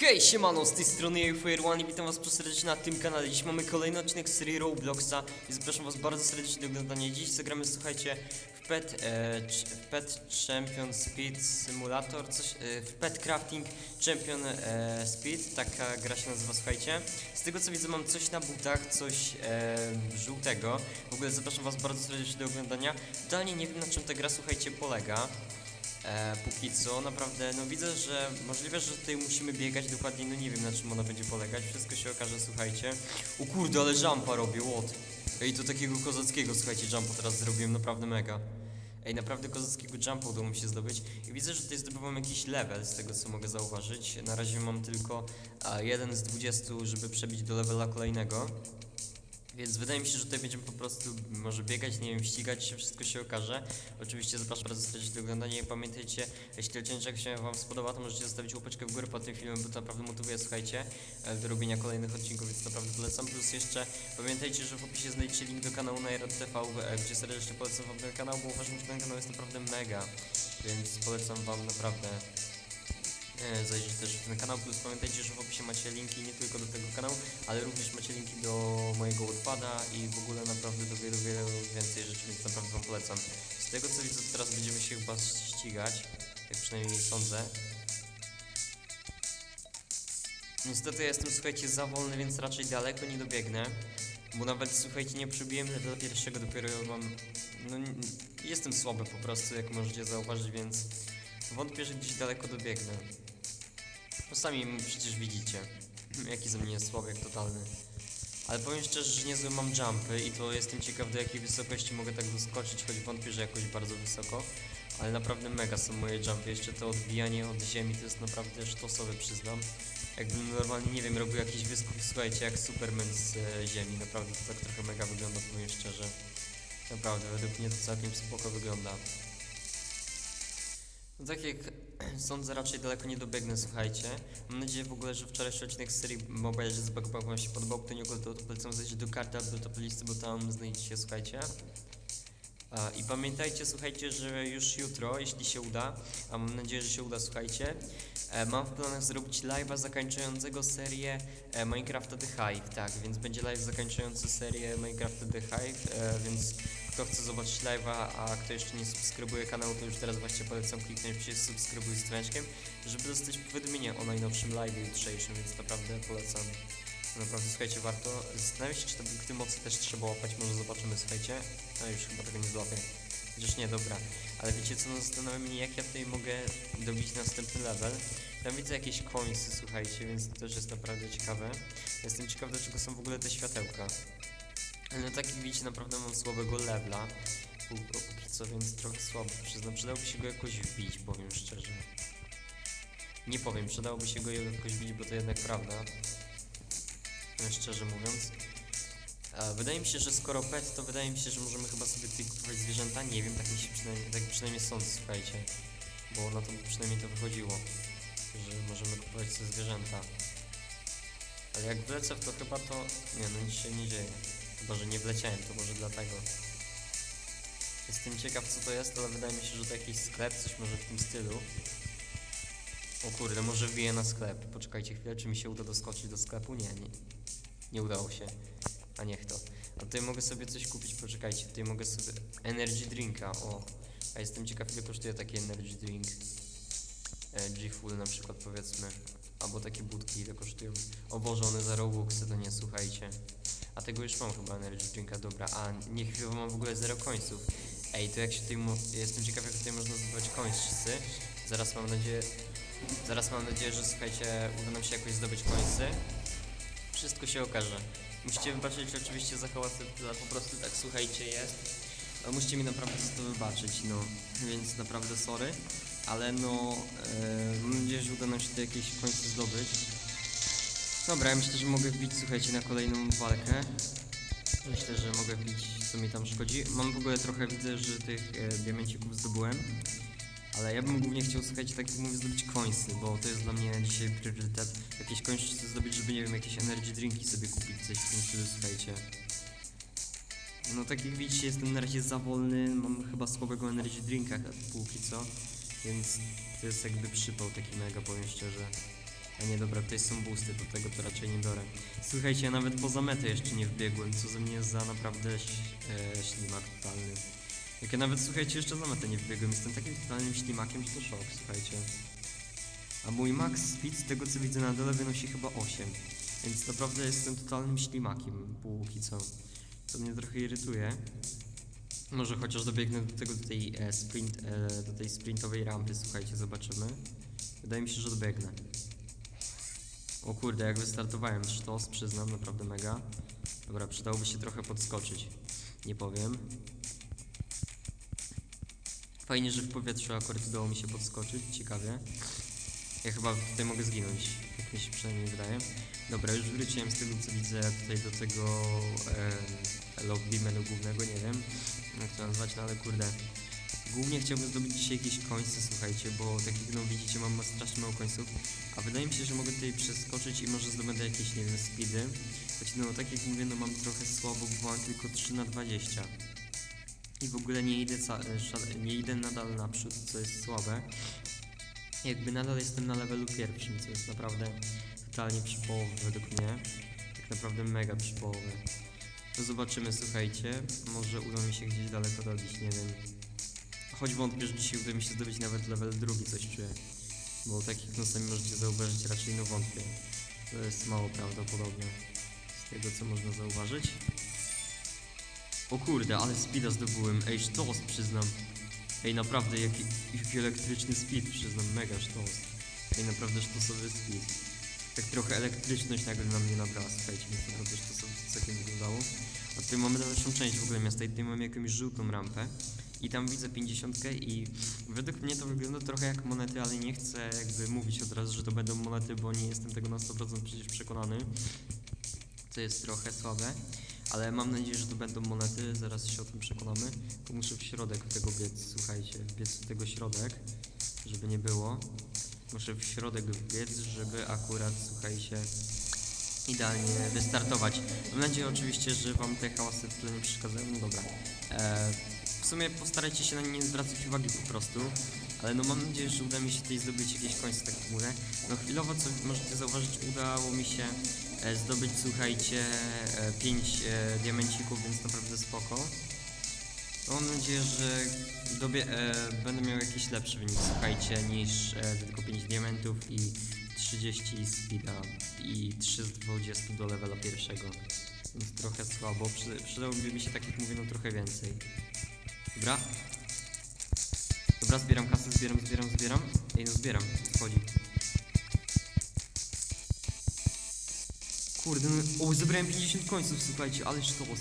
Hej, siemano, z tej strony Fire One i witam was serdecznie na tym kanale. Dziś mamy kolejny odcinek z serii Robloxa i zapraszam was bardzo serdecznie do oglądania. Dziś zagramy, słuchajcie, w Pet, e, w Pet Champion Speed Simulator, coś, e, w Pet Crafting Champion e, Speed, taka gra się nazywa, słuchajcie. Z tego co widzę mam coś na butach, coś e, żółtego. W ogóle zapraszam was bardzo serdecznie do oglądania. Totalnie nie wiem na czym ta gra, słuchajcie, polega. E, póki co, naprawdę, no widzę, że możliwe, że tutaj musimy biegać dokładnie, no nie wiem na czym ona będzie polegać, wszystko się okaże, słuchajcie. O kurde, ale jumpa robię, what? Ej, to takiego kozackiego, słuchajcie, jumpa teraz zrobiłem, naprawdę mega. Ej, naprawdę kozackiego jumpa udało mi się zdobyć i widzę, że tutaj zdobywam jakiś level, z tego co mogę zauważyć. Na razie mam tylko a, jeden z 20, żeby przebić do levela kolejnego. Więc wydaje mi się, że tutaj będziemy po prostu może biegać, nie wiem, ścigać się, wszystko się okaże. Oczywiście zapraszam bardzo serdecznie do oglądania i pamiętajcie, jeśli odcinek się Wam spodoba, to możecie zostawić łapeczkę w górę pod tym filmem, bo to naprawdę motywuje, słuchajcie, e, do robienia kolejnych odcinków, więc naprawdę polecam. Plus jeszcze pamiętajcie, że w opisie znajdziecie link do kanału Nairot TV, e, gdzie serdecznie polecam Wam ten kanał, bo uważam, że ten kanał jest naprawdę mega, więc polecam Wam naprawdę Zajrzyjcie też w ten kanał, plus pamiętajcie, że w opisie macie linki nie tylko do tego kanału, ale również macie linki do mojego odpada i w ogóle naprawdę do wielu, wielu więcej rzeczy, więc naprawdę wam polecam. Z tego co widzę, teraz będziemy się chyba ścigać, jak przynajmniej sądzę. Niestety ja jestem, słuchajcie, za wolny, więc raczej daleko nie dobiegnę. Bo nawet, słuchajcie, nie przebiłem levela pierwszego, dopiero mam... No, jestem słaby po prostu, jak możecie zauważyć, więc wątpię, że gdzieś daleko dobiegnę. No sami przecież widzicie, jaki ze mnie jest słabiak totalny. Ale powiem szczerze, że niezłe mam jumpy i to jestem ciekaw do jakiej wysokości mogę tak doskoczyć, choć wątpię, że jakoś bardzo wysoko. Ale naprawdę mega są moje jumpy, jeszcze to odbijanie od ziemi to jest naprawdę sztosowe, przyznam. Jakbym normalnie, nie wiem, robił jakiś wyskok, słuchajcie, jak Superman z e, ziemi, naprawdę to tak trochę mega wygląda, powiem szczerze. Naprawdę, według mnie to całkiem spoko wygląda. No tak jak sądzę, raczej daleko nie dobiegnę, słuchajcie. Mam nadzieję w ogóle, że wczorajszy odcinek z serii Mobile Legends Backpack wam się podobał. Kto nie oglądał, to polecam zejść do karty albo do top listy, bo tam znajdziecie, słuchajcie. I pamiętajcie, słuchajcie, że już jutro, jeśli się uda, a mam nadzieję, że się uda, słuchajcie, e, mam w planach zrobić live'a zakończającego serię e, Minecrafta The Hive, tak, więc będzie live zakończający serię Minecrafta The Hive, e, więc kto chce zobaczyć live'a, a kto jeszcze nie subskrybuje kanału, to już teraz właśnie polecam kliknąć przycisk subskrybuj z dzwoneczkiem, żeby dostać powiadomienie o najnowszym live'ie jutrzejszym, więc naprawdę polecam. Naprawdę, słuchajcie, warto zastanawiać się, czy te punkty mocy też trzeba łapać, może zobaczymy, słuchajcie. A już chyba tego nie złapię. Chociaż nie, dobra. Ale wiecie co, no zastanawia mnie, jak ja tutaj mogę dobić następny level. Tam widzę jakieś końce, słuchajcie, więc to też jest naprawdę ciekawe. Jestem ciekaw, do czego są w ogóle te światełka. No tak jak widzicie, naprawdę mam słabego levela. Pół- Póki co, więc trochę słabo, przyznam. Przydałoby się go jakoś wbić, powiem szczerze. Nie powiem, przydałoby się go jakoś wbić, bo to jednak prawda. E, Szczerze mówiąc. A, wydaje mi się, że skoro pet, to wydaje mi się, że możemy chyba sobie tutaj kupować zwierzęta. Nie wiem, tak mi się przynajmniej, tak przynajmniej sądzę, słuchajcie. Bo na to przynajmniej to wychodziło, że możemy kupować sobie zwierzęta. Ale jak wlecę to chyba to... Nie, no nic się nie dzieje. Chyba, że nie wleciałem, to może dlatego. Jestem ciekaw co to jest, ale wydaje mi się, że to jakiś sklep, coś może w tym stylu. O kurde, może wbiję na sklep. Poczekajcie chwilę, czy mi się uda doskoczyć do sklepu? Nie, nie. Nie udało się. A niech to. A tutaj mogę sobie coś kupić, poczekajcie. Tutaj mogę sobie energy drinka, o. A jestem ciekaw, ile kosztuje taki energy drink. E, G-Full na przykład, powiedzmy. Albo takie budki, ile kosztują. O Boże, one za Robuxy, to nie, słuchajcie. A tego już mam chyba energy drinka, dobra. A nie chwilowo mam w ogóle zero końców. Ej, to jak się tutaj... Jestem ciekaw, jak tutaj można zdobywać kończcy. Zaraz mam nadzieję... Zaraz mam nadzieję, że słuchajcie, uda nam się jakoś zdobyć końcy. Wszystko się okaże. Musicie wybaczyć oczywiście za hałasy, to po prostu tak słuchajcie jest. Ale musicie mi naprawdę za to wybaczyć, no. Więc naprawdę sorry. Ale no, e, mam nadzieję, że uda nam się tu jakieś końce zdobyć. Dobra, ja myślę, że mogę wbić, słuchajcie, na kolejną walkę. Myślę, że mogę wbić, co mi tam szkodzi. Mam w ogóle trochę, widzę, że tych e, diamencików zdobyłem. Ale ja bym głównie chciał, słuchajcie, tak jak mówię, zdobyć końsy, bo to jest dla mnie dzisiaj priorytet. Jakieś końce chcę zdobyć, żeby, nie wiem, jakieś energy drinki sobie kupić, coś w tym stylu, słuchajcie. No tak jak widzicie, jestem na razie za wolny, mam chyba słabego energy drinka póki co, więc to jest jakby przypał taki mega, powiem szczerze. A nie, dobra, tutaj są boosty, do tego to raczej nie biorę. Słuchajcie, ja nawet poza metę jeszcze nie wbiegłem, co ze mnie za naprawdę e, ślimak totalny. Jak ja nawet, słuchajcie, jeszcze za metę nie wbiegłem, jestem takim totalnym ślimakiem, że to szok, słuchajcie. A mój max speed, z tego co widzę na dole, wynosi chyba 8. Więc naprawdę jestem totalnym ślimakiem, póki co. Co mnie trochę irytuje. Może chociaż dobiegnę do tego, do tej, e, sprint, e, do tej sprintowej rampy, słuchajcie, zobaczymy. Wydaje mi się, że dobiegnę. O kurde, jak wystartowałem, sztos, przyznam, naprawdę mega. Dobra, przydałoby się trochę podskoczyć. Nie powiem. Fajnie, że w powietrzu akurat udało mi się podskoczyć, ciekawie. Ja chyba tutaj mogę zginąć, jak mi się przynajmniej wydaje. Dobra, już wróciłem z tego co widzę tutaj do tego e, lobby menu głównego, nie wiem jak to nazwać, no ale kurde. Głównie chciałbym zdobyć dzisiaj jakieś końce, słuchajcie, bo tak jak no widzicie mam strasznie mało końców, a wydaje mi się, że mogę tutaj przeskoczyć i może zdobędę jakieś, nie wiem, speedy. Choć no tak jak mówię, no mam trochę słabo, bo mam tylko 3 na 20. I w ogóle nie idę, e, nie idę nadal naprzód, co jest słabe. Jakby nadal jestem na levelu pierwszym, co jest naprawdę totalnie przypołowe według mnie. Tak naprawdę mega przypołowe. No zobaczymy, słuchajcie. Może uda mi się gdzieś daleko dobić, nie wiem. Choć wątpię, że dzisiaj uda mi się zdobyć nawet level drugi, coś czuję. Bo tak jak no możecie zauważyć, raczej no wątpię. To jest mało prawdopodobne. Z tego co można zauważyć. O kurde, ale speeda zdobyłem. Ej, sztos przyznam. Ej, naprawdę, jaki, jaki elektryczny speed, przyznam, mega sztos. Ej, naprawdę sztosowy speed. Tak trochę elektryczność nagle na mnie nabrała, słuchajcie, więc naprawdę sztosowo to całkiem wyglądało. A tutaj mamy dalszą część w ogóle miasta i tutaj mamy jakąś żółtą rampę. I tam widzę 50 i według mnie to wygląda trochę jak monety, ale nie chcę jakby mówić od razu, że to będą monety, bo nie jestem tego na 100% przecież przekonany. Co jest trochę słabe. Ale mam nadzieję, że to będą monety, zaraz się o tym przekonamy. Muszę w środek tego biec, słuchajcie, biec w tego środek, żeby nie było. Muszę w środek biec, żeby akurat, słuchajcie, idealnie wystartować. Mam nadzieję oczywiście, że wam te hałasy tyle nie przeszkadzają. No dobra. E, w sumie postarajcie się na nie zwracać uwagi po prostu. Ale no mam nadzieję, że uda mi się tutaj zdobyć jakieś końce, tak mówię. No chwilowo, co możecie zauważyć, udało mi się e, zdobyć, słuchajcie, 5 e, diamencików, więc naprawdę spoko. No, Mam nadzieję, że dobie, e, będę miał jakiś lepszy wynik, słuchajcie, niż e, tylko 5 diamentów i 30 speeda i 3 z 20 do levela pierwszego. Więc trochę słabo, Przy, przydałoby mi się, tak jak mówię, no trochę więcej. Dobra. Dobra, zbieram kasę, zbieram, zbieram, zbieram. Ej, no zbieram, wchodzi. Kurde, no, o, zebrałem 50 końców, słuchajcie, ale sztos.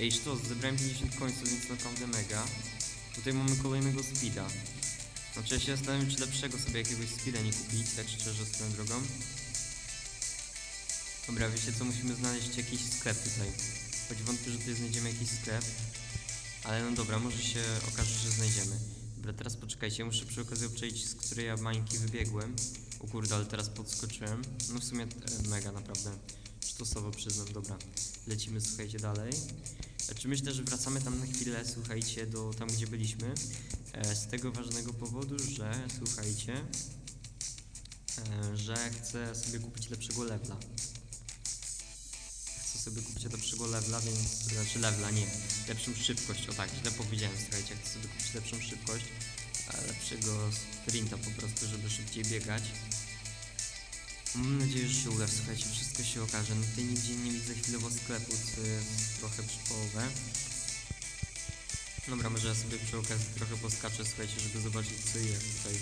Ej, sztos, zebrałem 50 końców, więc naprawdę mega. Tutaj mamy kolejnego speeda. Znaczy ja się zastanawiam, czy lepszego sobie jakiegoś speeda nie kupić, tak szczerze, swoją drogą. Dobra, wiecie co, musimy znaleźć jakiś sklep tutaj. Choć wątpię, że tutaj znajdziemy jakiś sklep. Ale no dobra, może się okaże, że znajdziemy. Dobra, teraz poczekajcie, muszę przy okazji obczaić, z której ja bańki wybiegłem. O kurde, ale teraz podskoczyłem. No w sumie e, mega, naprawdę. Sztosowo przyznam, dobra. Lecimy, słuchajcie, dalej. Znaczy myślę, że wracamy tam na chwilę, słuchajcie, do tam, gdzie byliśmy. E, z tego ważnego powodu, że, słuchajcie, e, że chcę sobie kupić lepszego levela. Sobie kupić lepszego levela, więc, znaczy levela, nie, lepszą szybkość, o tak, źle powiedziałem, słuchajcie, chcę sobie kupić lepszą szybkość, lepszego sprinta po prostu, żeby szybciej biegać. Mam nadzieję, że się uda, słuchajcie, wszystko się okaże. No tutaj nigdzie nie widzę chwilowo sklepu, co jest trochę przypołowe. Dobra, może ja sobie przy okazji trochę poskaczę, słuchajcie, żeby zobaczyć co i jak tutaj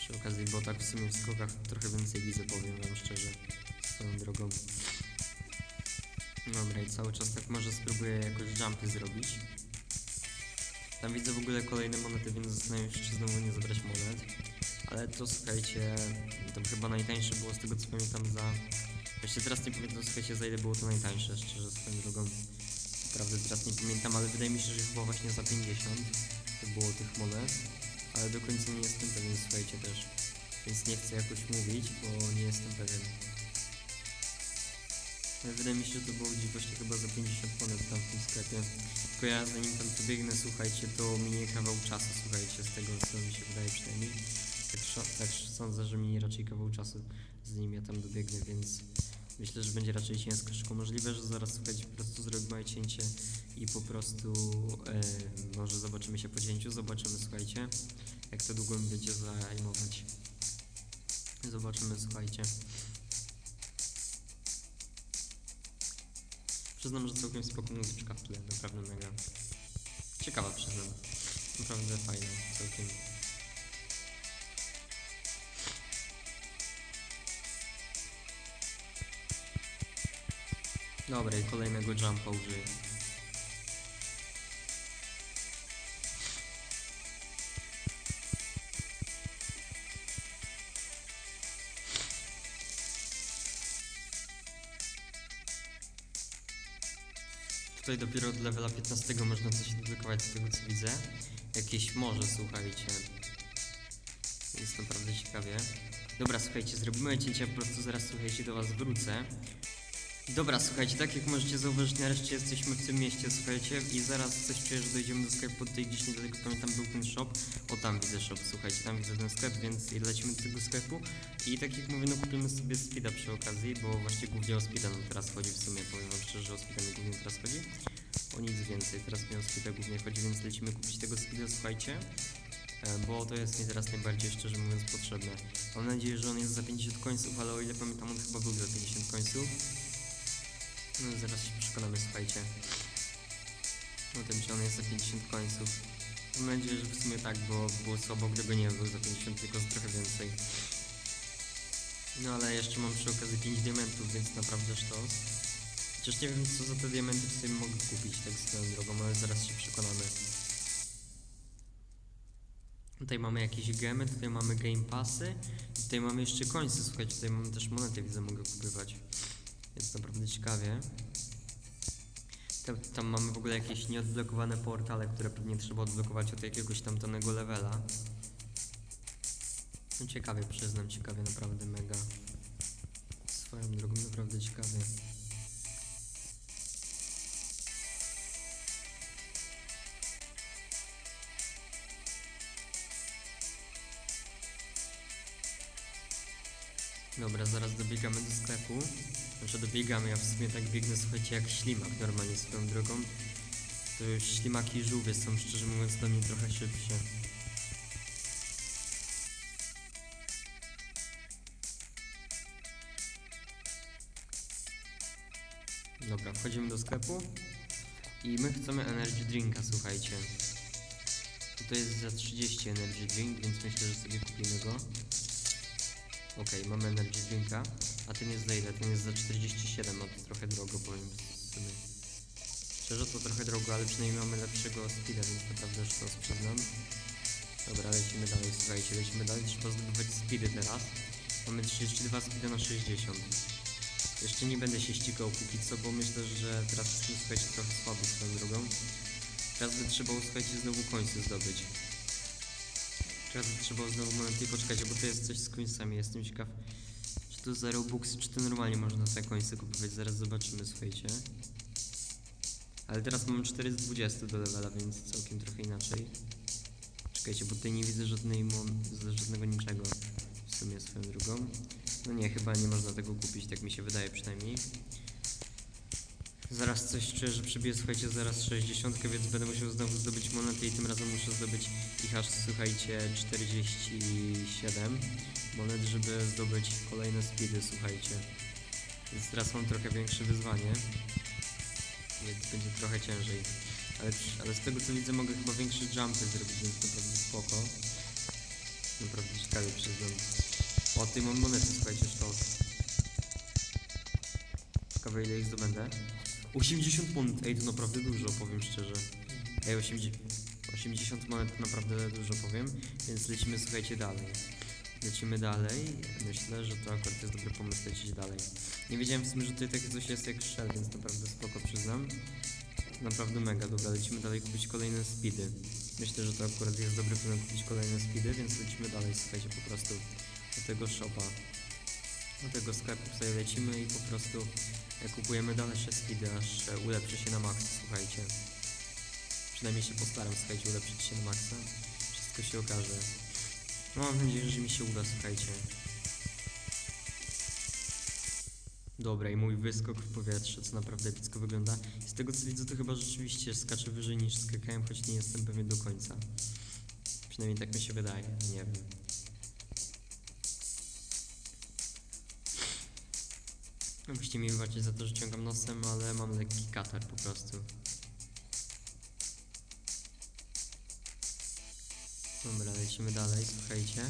przy okazji, bo tak w sumie w skokach trochę więcej widzę, powiem wam szczerze, swoją drogą. Dobra, i cały czas tak może spróbuję jakoś jumpy zrobić. Tam widzę w ogóle kolejne monety, więc zastanawiam się, czy znowu nie zabrać monet. Ale to słuchajcie, to chyba najtańsze było z tego co pamiętam za... Jeszcze teraz nie pamiętam słuchajcie za ile było to najtańsze, szczerze swoją drogą. Naprawdę teraz nie pamiętam, ale wydaje mi się, że chyba właśnie za 50 to było tych monet. Ale do końca nie jestem pewien, słuchajcie też. Więc nie chcę jakoś mówić, bo nie jestem pewien. Wydaje mi się, że to było gdzieś właśnie chyba za 50 monet tam w tym sklepie. Tylko ja zanim tam tu biegnę, słuchajcie, to minie kawał czasu, słuchajcie, z tego co mi się wydaje przynajmniej. Tak, tak sądzę, że mi raczej kawał czasu zanim ja tam dobiegnę, więc myślę, że będzie raczej ciężko. Możliwe, że zaraz słuchajcie, po prostu zrobię małe cięcie i po prostu e, może zobaczymy się po cięciu, zobaczymy, słuchajcie, jak to długo mi będzie zajmować. Zobaczymy, słuchajcie. Przyznam, że całkiem spoko muzyczka w tle, naprawdę mega. Ciekawa przyznam. Naprawdę fajna, całkiem. Dobra, i kolejnego jumpa użyję. Tutaj dopiero od levela 15 można coś odblokować z tego co widzę. Jakieś morze, słuchajcie. Jest naprawdę ciekawie. Dobra, słuchajcie, zrobimy cięcie, po prostu zaraz, słuchajcie, do was wrócę. Dobra, słuchajcie, tak jak możecie zauważyć, nareszcie jesteśmy w tym mieście, słuchajcie, i zaraz coś czuję, że dojdziemy do sklepu, tutaj gdzieś niedaleko, pamiętam, był ten shop, o tam widzę shop, słuchajcie, tam widzę ten sklep, więc lecimy do tego sklepu i tak jak mówię, no kupimy sobie speeda przy okazji, bo właśnie głównie o speeda nam teraz chodzi w sumie, powiem wam szczerze, że o speeda mi głównie teraz chodzi, o nic więcej, teraz mi o speeda głównie chodzi, więc lecimy kupić tego speeda, słuchajcie, e, bo to jest mi teraz najbardziej, szczerze mówiąc, potrzebne. Mam nadzieję, że on jest za 50 końców, ale o ile pamiętam, on chyba był za 50 końców. No zaraz się przekonamy, słuchajcie. O tym, czy on jest za 50 końców. Mam nadzieję, że w sumie tak, bo było słabo, gdyby nie był za 50, tylko za trochę więcej. No ale jeszcze mam przy okazji 5 diamentów, więc naprawdę sztos. Chociaż nie wiem, co za te diamenty w sobie mogę kupić, tak swoją drogą, ale zaraz się przekonamy. Tutaj mamy jakieś gemy, tutaj mamy game passy, tutaj mamy jeszcze końce, słuchajcie, tutaj mamy też monety, widzę, mogę kupywać. Jest naprawdę ciekawie. Tam, tam mamy w ogóle jakieś nieodblokowane portale, które pewnie trzeba odblokować od jakiegoś tam danego levela. No ciekawie, przyznam, ciekawie, naprawdę mega. Swoją drogą, naprawdę ciekawie. Dobra, zaraz dobiegamy do sklepu. Znaczy dobiegamy, ja w sumie tak biegnę, słuchajcie, jak ślimak normalnie swoją drogą. To już ślimaki i żółwie są, szczerze mówiąc, dla mnie trochę szybsze. Dobra, wchodzimy do sklepu. I my chcemy energy drinka, słuchajcie. To jest za 30 energy drink, więc myślę, że sobie kupimy go. Okej, mamy energy drinka. A ten jest za ile? Ten jest za 47, no to trochę drogo powiem w sumie. Szczerze to trochę drogo, ale przynajmniej mamy lepszego speeda, więc naprawdę już to przyznam. Dobra, lecimy dalej, słuchajcie, lecimy dalej, trzeba zdobywać speedy teraz. Mamy 32 speeda na 60. Jeszcze nie będę się ścigał póki co, bo myślę, że teraz jestem, słuchajcie, trochę słaby swoją drogą. Teraz by trzeba, słuchajcie, znowu końce zdobyć. Teraz trzeba znowu monety i poczekać, bo to jest coś z końcami, jestem ciekaw. Czy to za Robuxy, czy to normalnie można te końce kupować, zaraz zobaczymy, słuchajcie. Ale teraz mamy 4 z 20 do levela, więc całkiem trochę inaczej. Czekajcie, bo tutaj nie widzę żadnej żadnego niczego. W sumie swoją drugą. No nie, chyba nie można tego kupić, tak mi się wydaje przynajmniej. Zaraz coś czuję, że przybiję, słuchajcie, zaraz 60, więc będę musiał znowu zdobyć monety i tym razem muszę zdobyć ich aż, słuchajcie, 47 monet, żeby zdobyć kolejne speedy, słuchajcie. Więc teraz mam trochę większe wyzwanie, więc będzie trochę ciężej. Ale, ale z tego co widzę mogę chyba większe jumpy zrobić, więc naprawdę spoko. Naprawdę ciekawie przyznam. O, tutaj mam monety, słuchajcie, sztos. Ciekawe ile ich zdobędę. 80 monet, ej to naprawdę dużo, powiem szczerze. Ej, 80, 80 monet naprawdę dużo powiem, więc lecimy, słuchajcie, dalej. Lecimy dalej, myślę, że to akurat jest dobry pomysł lecieć dalej. Nie wiedziałem w sumie, że tutaj takie coś jest jak shell, więc naprawdę spoko przyznam. Naprawdę mega, dobra, lecimy dalej kupić kolejne speedy. Myślę, że to akurat jest dobry plan kupić kolejne speedy, więc lecimy dalej, słuchajcie, po prostu do tego shopa. Do tego sklepu sobie lecimy i po prostu e, kupujemy dalsze speedy, aż ulepszy się na max, słuchajcie. Przynajmniej się postaram, słuchajcie, ulepszyć się na maxa. Wszystko się okaże. No mam nadzieję, że mi się uda, słuchajcie. Dobra, i mój wyskok w powietrze, co naprawdę epicko wygląda. Z tego co widzę, to chyba rzeczywiście skaczę wyżej niż skakałem, choć nie jestem pewien do końca. Przynajmniej tak mi się wydaje, nie wiem. Musicie mi wybaczyć za to, że ciągam nosem, ale mam lekki katar po prostu. Dobra, lecimy dalej, słuchajcie.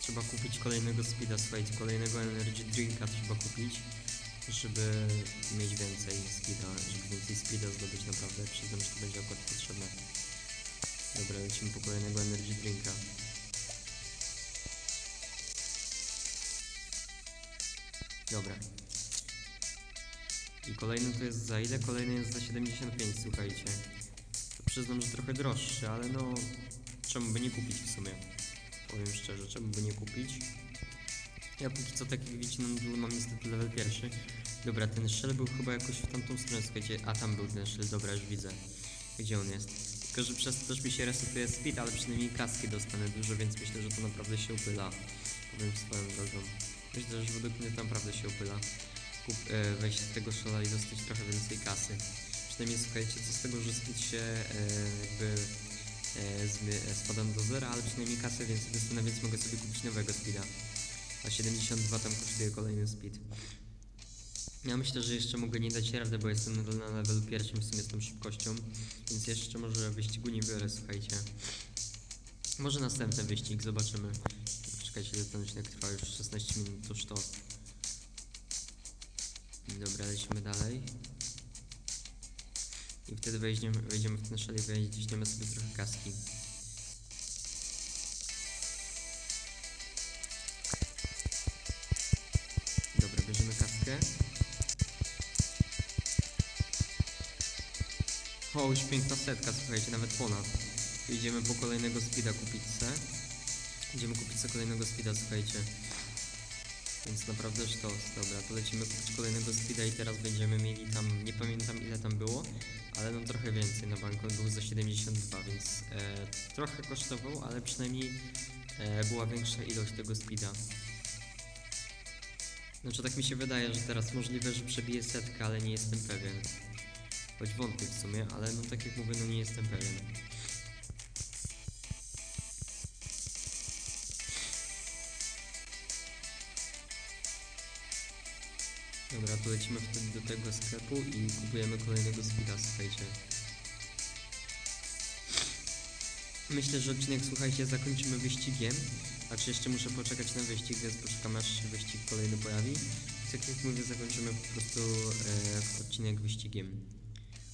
Trzeba kupić kolejnego speeda, słuchajcie, kolejnego energy drinka trzeba kupić, żeby mieć więcej speeda, żeby więcej speeda zdobyć naprawdę, przyznam, że to będzie akurat potrzebne. Dobra, lecimy po kolejnego energy drinka. Dobra. I kolejny to jest za ile? Kolejny jest za 75, słuchajcie. To przyznam, że trochę droższy, ale no... Czemu by nie kupić w sumie? Powiem szczerze, czemu by nie kupić? Ja póki co, tak jak widzicie, na dole mam niestety level pierwszy. Dobra, ten shell był chyba jakoś w tamtą stronę, słuchajcie. A, tam był ten shell, dobra, już widzę. Gdzie on jest? Tylko, że przez to też mi się resetuje speed, ale przynajmniej kaski dostanę dużo, więc myślę, że to naprawdę się upyla. Powiem swoją drogą. Myślę, że według mnie to naprawdę się upyla. Kup, e, wejść w tego shella i dostać trochę więcej kasy. Przynajmniej słuchajcie, co z tego, że speed się e, jakby e, e, spadam do zera, ale przynajmniej kasę więcej dostanę, więc mogę sobie kupić nowego speeda. A 72 tam kosztuje kolejny speed. Ja myślę, że jeszcze mogę nie dać rady, bo jestem na levelu pierwszym w sumie z tą szybkością, więc jeszcze może wyścigu nie biorę, słuchajcie. Może następny wyścig, zobaczymy. Czekajcie, ten odcinek trwa już 16 minut, to sztos. Dobra, lecimy dalej. I wtedy wejdziemy, wejdziemy w ten szal i weźmiemy sobie trochę kaski. Dobra, bierzemy kaskę. O, już piękna setka, słuchajcie, nawet ponad. Idziemy po kolejnego speeda kupić se. Idziemy kupić sobie kolejnego speeda, słuchajcie. Więc naprawdę sztos. Dobra, to lecimy kupić kolejnego speeda i teraz będziemy mieli tam, nie pamiętam ile tam było, ale no trochę więcej na banku, był za 72, więc e, trochę kosztował, ale przynajmniej e, była większa ilość tego speeda. Znaczy tak mi się wydaje, że teraz możliwe, że przebije setkę, ale nie jestem pewien. Choć wątpię w sumie, ale no tak jak mówię, no nie jestem pewien. Dobra, to lecimy wtedy do tego sklepu i kupujemy kolejnego speeda, słuchajcie. Myślę, że odcinek, słuchajcie, zakończymy wyścigiem. Znaczy jeszcze muszę poczekać na wyścig, więc poczekam aż się wyścig kolejny pojawi. Tak jak mówię, zakończymy po prostu e, odcinek wyścigiem.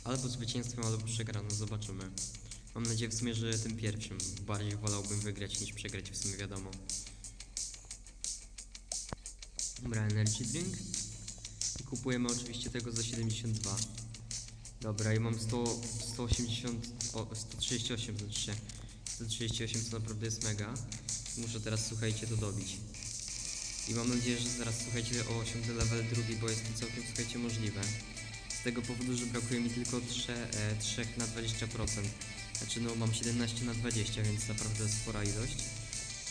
Albo zwycięstwem, albo przegraną, zobaczymy. Mam nadzieję w sumie, że tym pierwszym. Bardziej wolałbym wygrać niż przegrać, w sumie wiadomo. Dobra, energy drink. I kupujemy oczywiście tego za 72. Dobra, i mam 100, 180, o, 138 znaczy 138 co naprawdę jest mega. Muszę teraz, słuchajcie, to dobić. I mam nadzieję, że zaraz, słuchajcie, o osiągnę level drugi, bo jest to całkiem, słuchajcie, możliwe. Z tego powodu, że brakuje mi tylko 3, e, 3 na 20%. Znaczy, no, mam 17 na 20, więc naprawdę spora ilość.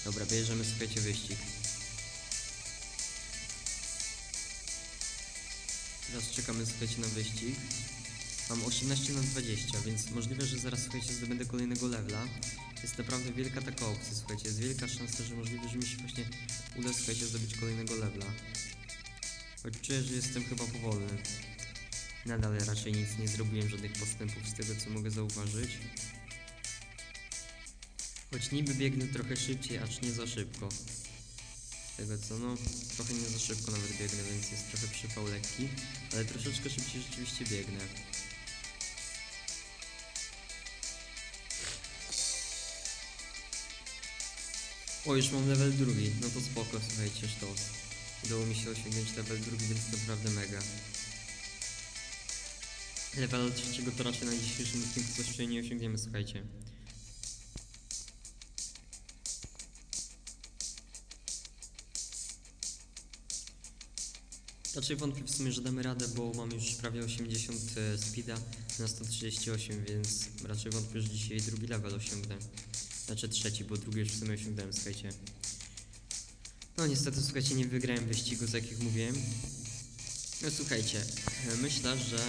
Dobra, bierzemy, słuchajcie, wyścig. Teraz czekamy, słuchajcie, na wyścig. Mam 18 na 20, więc możliwe, że zaraz, słuchajcie, zdobędę kolejnego levela. Jest naprawdę wielka taka opcja, słuchajcie, jest wielka szansa, że możliwe, że mi się właśnie uda, słuchajcie, zdobyć kolejnego levela. Choć czuję, że jestem chyba powolny. Nadal raczej nic nie zrobiłem, żadnych postępów z tego, co mogę zauważyć. Choć niby biegnę trochę szybciej, acz nie za szybko. Tego co, no, trochę nie za szybko nawet biegnę, więc jest trochę przypał lekki, ale troszeczkę szybciej rzeczywiście biegnę. O, już mam level drugi, no to spoko, słuchajcie, sztos. Udało mi się osiągnąć level drugi, więc naprawdę mega. Level trzeciego to raczej na dzisiejszym odcinku coś jeszcze nie osiągniemy, słuchajcie. Raczej wątpię w sumie, że damy radę, bo mamy już prawie 80 e, speeda na 138, więc raczej wątpię, że dzisiaj drugi level osiągnę. Znaczy trzeci, bo drugi już w sumie osiągnąłem, słuchajcie. No niestety, słuchajcie, nie wygrałem wyścigu, tak jak mówiłem. No słuchajcie, e, myślę, że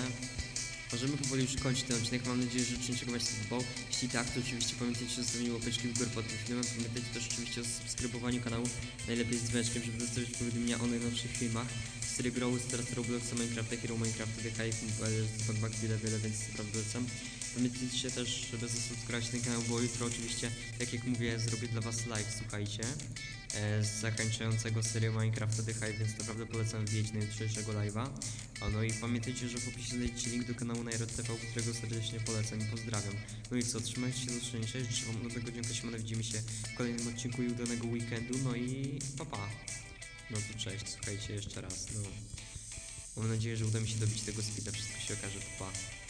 możemy powoli już kończyć ten odcinek. Mam nadzieję, że odcinek Wam się spodobał. Jeśli tak, to oczywiście pamiętajcie o zostawieniu łapeczki w górę pod tym filmem. Pamiętajcie też oczywiście o subskrybowaniu kanału, najlepiej z dzwoneczkiem, żeby dostawać powiadomienia o najnowszych filmach. Z serii Grow, teraz Robloxa, Minecrafta, Hero Minecrafta, The Hype, Mobile, Backback, wiele, wiele, więc naprawdę polecam. Pamiętajcie też, żeby zasubskrybować ten kanał, bo jutro oczywiście, tak jak mówię, zrobię dla Was live, słuchajcie e, z zakończającego serię Minecrafta The Hive, więc naprawdę polecam wbić na jutrzejszego live'a. No i pamiętajcie, że w opisie znajdziecie link do kanału Nairot TV, którego serdecznie polecam i pozdrawiam. No i co, trzymajcie się do usłyszenia, życzę wam dobrego dnia, siemane, widzimy się w kolejnym odcinku i udanego weekendu, no i pa pa. No to cześć, słuchajcie jeszcze raz, no. Mam nadzieję, że uda mi się dobić tego speeda, wszystko się okaże, pa pa.